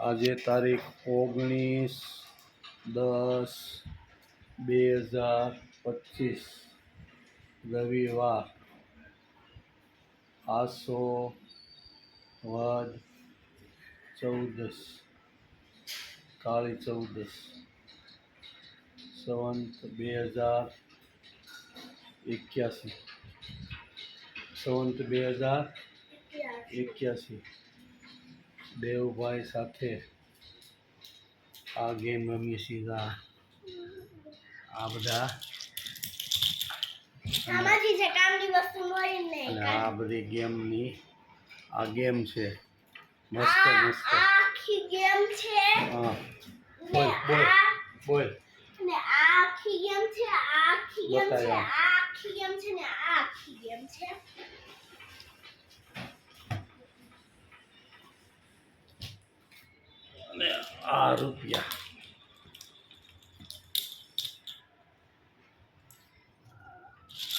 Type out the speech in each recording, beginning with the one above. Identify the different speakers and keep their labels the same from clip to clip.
Speaker 1: આજે તારીખ ઓગણીસ દસ બે હજાર પચીસ રવિવાર આસો વદ ચૌદસ કાળી ચૌદસ સંવંત બે હજાર એક્યાસી સંવંત બે હજાર એક્યાસી દેવભાઈ સાથે આ ગેમ રમીએ સીધા. આ બધા. અને આ બધી ગેમની આ ગેમ છે. મસ્ત મસ્ત.
Speaker 2: આખી ગેમ છે.
Speaker 1: હા. બોલ બોલ બોલ.
Speaker 2: ને આખી ગેમ છે આખી ગેમ છે આખી ગેમ છે ને આખી ગેમ છે.
Speaker 1: અને આ રૂપિયા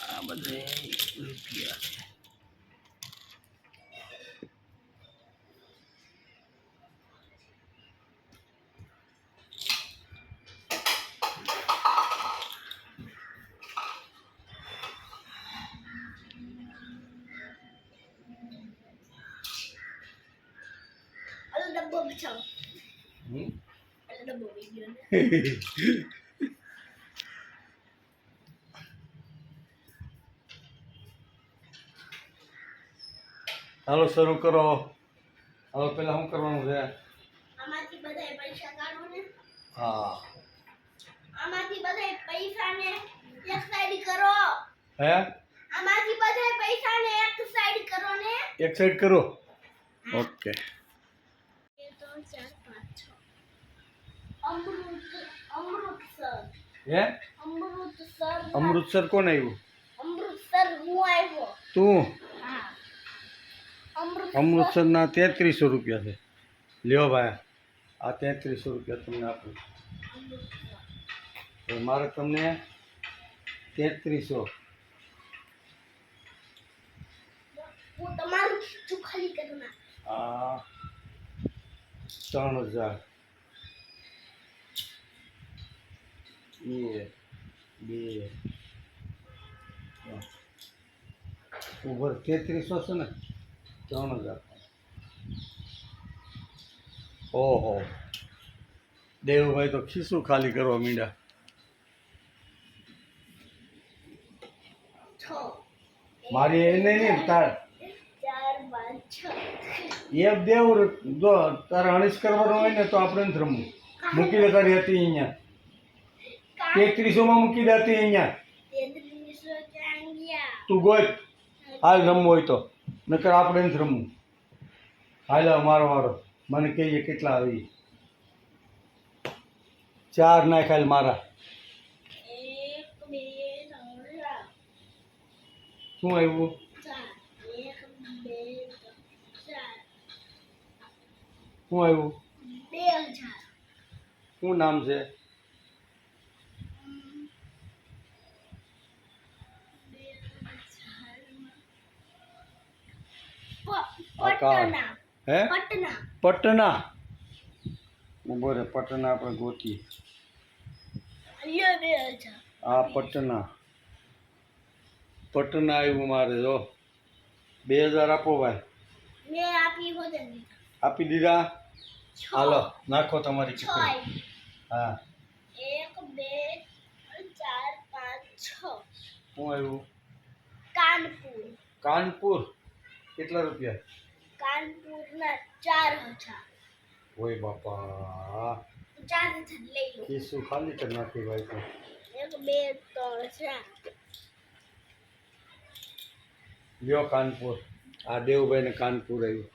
Speaker 1: આ બધે રૂપિયા છે
Speaker 2: અલ ડબ્બો બચાવો
Speaker 1: હમ?
Speaker 2: અલ ડબ્બો વિડિયો
Speaker 1: હાલો શરૂ કરો હવે પેલા શું કરવાનું છે
Speaker 2: આમાંથી બધાય પૈસા કાઢો ને
Speaker 1: હા
Speaker 2: આમાંથી બધાય પૈસા ને એક સાઈડ કરો
Speaker 1: હે
Speaker 2: આમાંથી બધાય પૈસા ને એક સાઈડ કરો ને
Speaker 1: એક સાઈડ કરો ઓકે હે?
Speaker 2: અમૃતસર
Speaker 1: કોણ આવ્યું?
Speaker 2: અમૃતસર હું આવ્યો
Speaker 1: તું?
Speaker 2: અમૃતસર
Speaker 1: અમૃતસરના તેત્રીસો રૂપિયા છે. લ્યો ભાઈ આ તેત્રીસો રૂપિયા તમને આપું. મારે તમને તેત્રીસો. ત્રણ હજાર. એ બે ઉભર તેત્રીસો છે ને ત્રણ હજાર. ઓહો. દેવભાઈ તો ખિસ્સું ખાલી કરવા
Speaker 2: મીંડા
Speaker 1: મારી એને નહીં તાર.
Speaker 2: ચાર
Speaker 1: એ દેવ જો તારે અણીસ કરવાનો હોય ને તો આપણે રમવું. મૂકી તારી હતી અહીંયા. તેત્રીસોમાં મૂકી દે હતી અહીંયા
Speaker 2: તેત્રીસો ચાંગ્યા
Speaker 1: તું ગોત હાલ રમવું હોય તો નકર આપણે નથી રમવું હાલ હવે મારો વારો મને કહીએ કેટલા આવી ચાર નાખ હાલ મારા
Speaker 2: એક બે ત્રણ ચાર
Speaker 1: શું આવ્યું
Speaker 2: ચાર એક બે ત્રણ ચાર
Speaker 1: શું આવ્યું
Speaker 2: બે હજાર
Speaker 1: શું નામ છે આકાર.
Speaker 2: પટના
Speaker 1: હે
Speaker 2: પટના
Speaker 1: પટના ઉભો રે પટના આપણે ગોતીએ
Speaker 2: લ્યો બે હજાર
Speaker 1: આ પટના પટના આવ્યું મારે જો બે હજાર આપો ભાઈ
Speaker 2: મેં આપી હોતે ને
Speaker 1: આપી દીધા
Speaker 2: છ
Speaker 1: હાલો નાખો તમારી
Speaker 2: છ
Speaker 1: ચીકણી
Speaker 2: આવી.
Speaker 1: હા
Speaker 2: એક બે ત્રણ ચાર પાંચ છ
Speaker 1: શું આવ્યું
Speaker 2: કાનપુર
Speaker 1: કાનપુર કેટલા રૂપિયા?
Speaker 2: કાનપુરના ચાર હજાર.
Speaker 1: ઓય બાપા.
Speaker 2: ચાર હજાર લઈ લો.
Speaker 1: ખીસું ખાલી કર નાખી ભાઈ તો?
Speaker 2: એક બે ત્રણ ચાર.
Speaker 1: લ્યો કાનપુર. આ દેવભાઈને કાનપુર આવ્યું.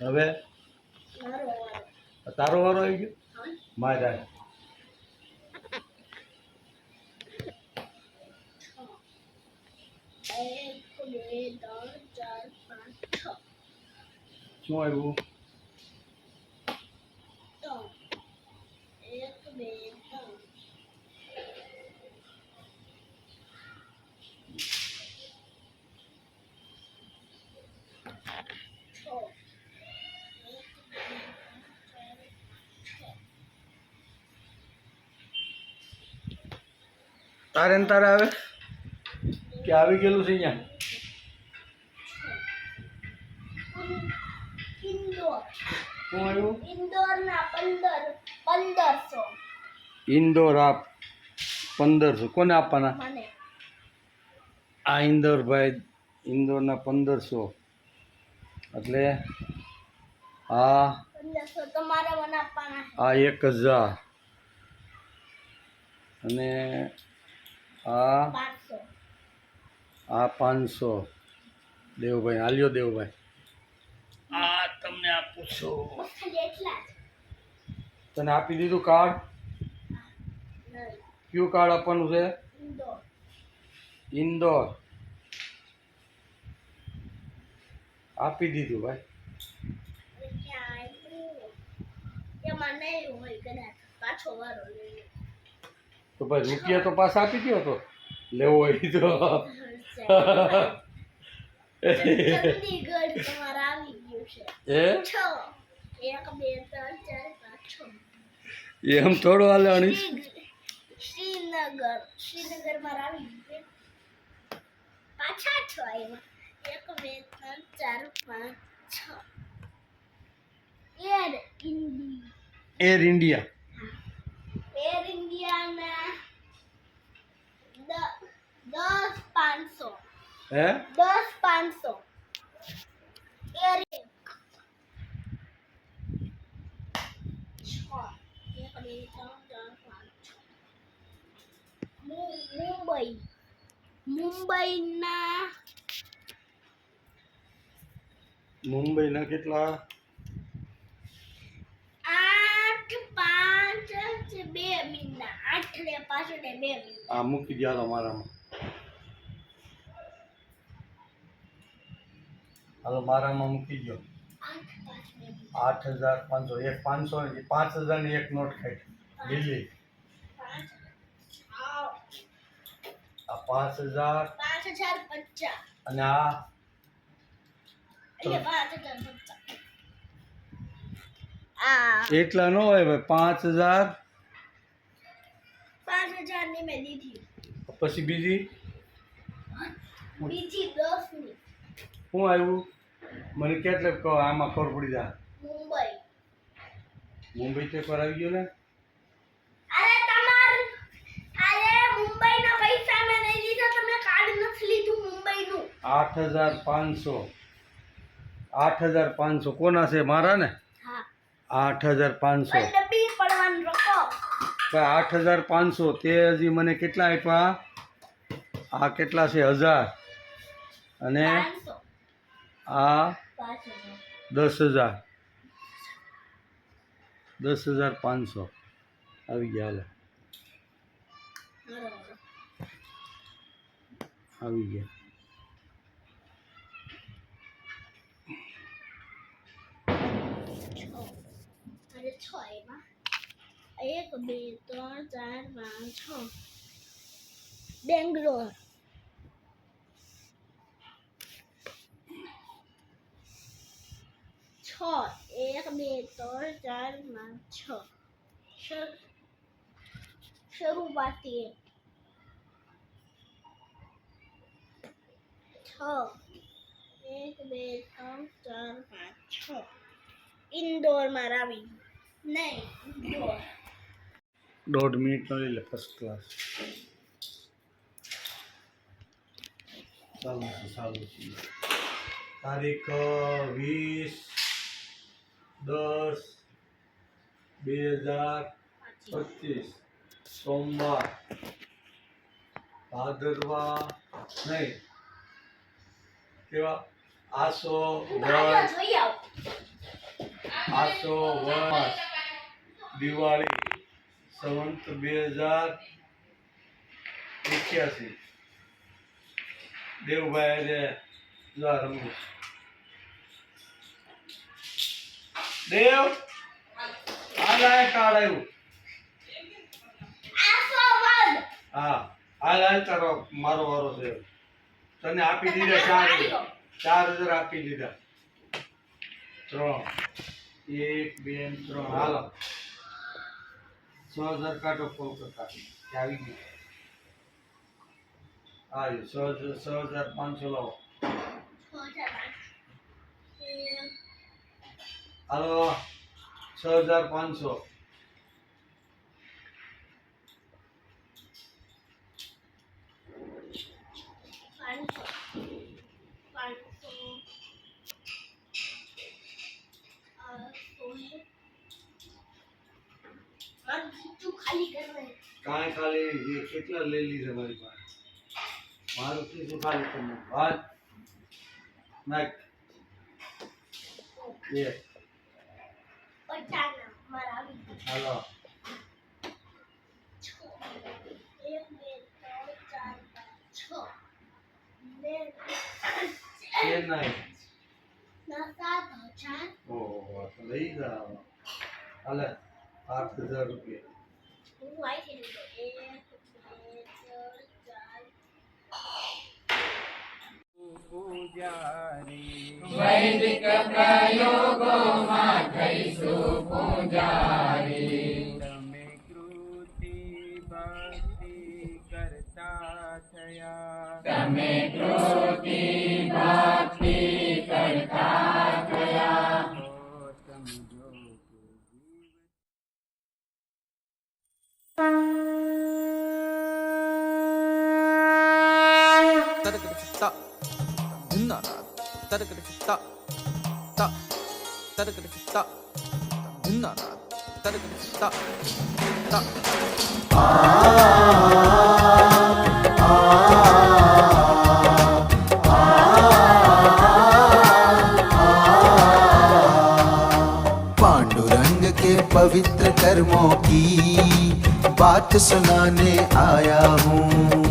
Speaker 1: હવે
Speaker 2: મારો વારો.
Speaker 1: તારો વારો આવી ગયો
Speaker 2: હા?
Speaker 1: મારા
Speaker 2: એક બે ત્રણ ચાર પાંચ છ
Speaker 1: શું આવ્યું
Speaker 2: ત્રણ એક બે
Speaker 1: તારે ને તારે આવે? કે આવી ગયેલું છે અહીંયા?
Speaker 2: ઇન્દોર.
Speaker 1: આપ પંદરસો. કોને આપવાના? આ ઇન્દોરભાઈ ઇન્દોરના પંદરસો. એટલે આ
Speaker 2: પંદરસો તમારે મને આપવાના છે.
Speaker 1: આ એક હજાર. અને આ? આ પાંચસો. દેવભાઈ હાલ્યો દેવભાઈ. આ તમને આપું છું. તને આપી દીધું કાર્ડ? કયું કાર્ડ આપવાનું છે?
Speaker 2: ઇન્દોર.
Speaker 1: ઇન્દોર. આપી દીધું ભાઈ.
Speaker 2: હોય કદાચ. પાછો વારો લઈ
Speaker 1: તો ભાઈ રૂપિયા તો પાછા આપી દો તો લેવો હોય તો
Speaker 2: ચંદીગઢ તમારે આવી ગયું છે
Speaker 1: એ
Speaker 2: છ એક બે ત્રણ ચાર પાંચ છ
Speaker 1: એમ થોડું હાલે અણીશ
Speaker 2: શ્રી- શ્રીનગર શ્રીનગર મારે આવી ગયું છે. પાછા છ આવ્યા એક બે ત્રણ ચાર પાંચ છ એર ઇન્ડિયા
Speaker 1: એર ઇન્ડિયા હે
Speaker 2: દસ પાંચસો એર એક છ એક બે ત્રણ ચાર પાંચ છ મુ- મુંબઈ મુંબઈના
Speaker 1: મુંબઈના કેટલા
Speaker 2: આઠ પાંચ છે બે મહિના આઠ ને પાંચ ને બે મહિના
Speaker 1: આ મૂકી દો મારામાં હાલો મારામાં મૂકી દો
Speaker 2: આઠ
Speaker 1: હજાર પાંચસો એક પાંચસો પાંચ હજારની એક નોટ ખાઈ.
Speaker 2: લીલી.
Speaker 1: આ પાંચ હજાર અને આ
Speaker 2: એટલે
Speaker 1: નો હોય ભાઈ પાંચ હજાર. પછી બીજી?
Speaker 2: બીજી દસની
Speaker 1: શું આવ્યું? મને કેટલે કહો આમાં ખબર પડી જા
Speaker 2: મુંબઈ.
Speaker 1: મુંબઈ તો એકવાર આવી ગયો ને?
Speaker 2: અરે તમાર અરે મુંબઈ ના પૈસા મે નહીં લીધા તમે કાર્ડ નથી લીધું મુંબઈ નું
Speaker 1: આઠ હજાર પાંચસો. આઠ હજાર પાંચસો. કોના છે? મારા ને?
Speaker 2: હા.
Speaker 1: આઠ હજાર પાંચસો.
Speaker 2: પણ ડબ્બી પડવાનું રકો.
Speaker 1: હજાર પાંચસો. તે હજી મને કેટલા આપ્યા? આ કેટલા છે? હજાર. અને આ દસ હજાર. દસ હજાર પાંચસો. આવી ગયા હાલો. આવી ગયા.
Speaker 2: છ એમાં. એક, બે, ત્રણ, ચાર, પાંચ, છ. બેંગ્લોર. છ એક બે ત્રણ ચાર પાંચ છ શર- શરૂઆતી એક. છ એક બે ત્રણ ચાર પાંચ છ ઇન્દોરમાં રાવી નહીં ઇન્દોર
Speaker 1: દોઢ મિનિટનો લઈ લે ફર્સ્ટ ક્લાસ ચાલુ છે ચાલુ છે તારીખ વીસ દસ બે હજાર પચીસ. સોમવાર. ભાદરવા નહીં. કેવા? આસો આસો વર્ષ દિવાળી. સંવંત બે હજાર એક્યાસી. દેવભાઈ રે જા રમું દેવ આ લાય કાર્ડ આવ્યું. હા આ લાય તારો મારો વારો છે. તને આપી દીધા ચાર. ચાર હજાર આપી દીધા. ત્રણ. એક બે ત્રણ. હાલો. છ હજાર કાઢો કોલકાતા આવી ગયું. હા છ હજાર છ હજાર પાંચસો લાવો. હાલો છ હજાર પાંચસો
Speaker 2: પાંચસો પાંચસો આ સોળ મારું ખીચું ખાલી કરવા
Speaker 1: કાંઈ ખાલી એ કેટલા લઈ લીધા મારી પાસે મારું ખીચું ખાલી તમે વાત નાખ બે હાલો. ઓહો આ તો લઈ જાઓ હાલે આઠ હજાર રૂપિયા.
Speaker 3: वैदिक प्रयोगो माखैषु पूजारि
Speaker 4: తరగతి త తరగతి భిన్నానాథ్ తరగతి త
Speaker 5: पांडुरंग के पवित्र कर्मों की बात सुनाने आया हूँ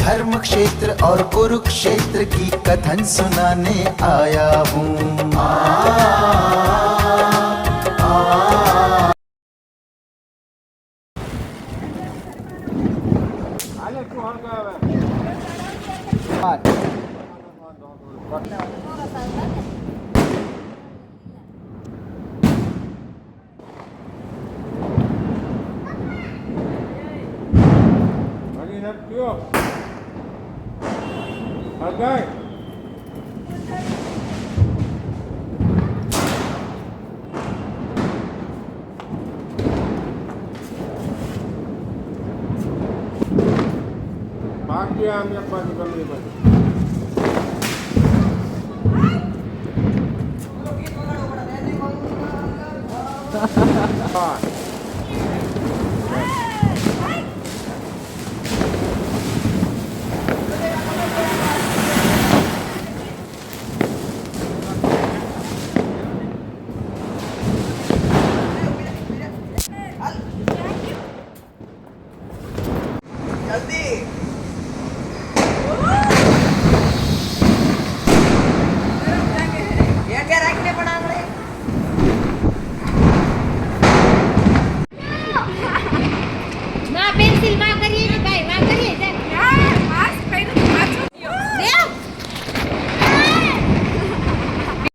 Speaker 5: धर्म क्षेत्र और कुरुक्षेत्र की कथन सुनाने आया हूँ।
Speaker 3: હરી Okay. Bakti kami
Speaker 2: akan dikalibat. Hahaha.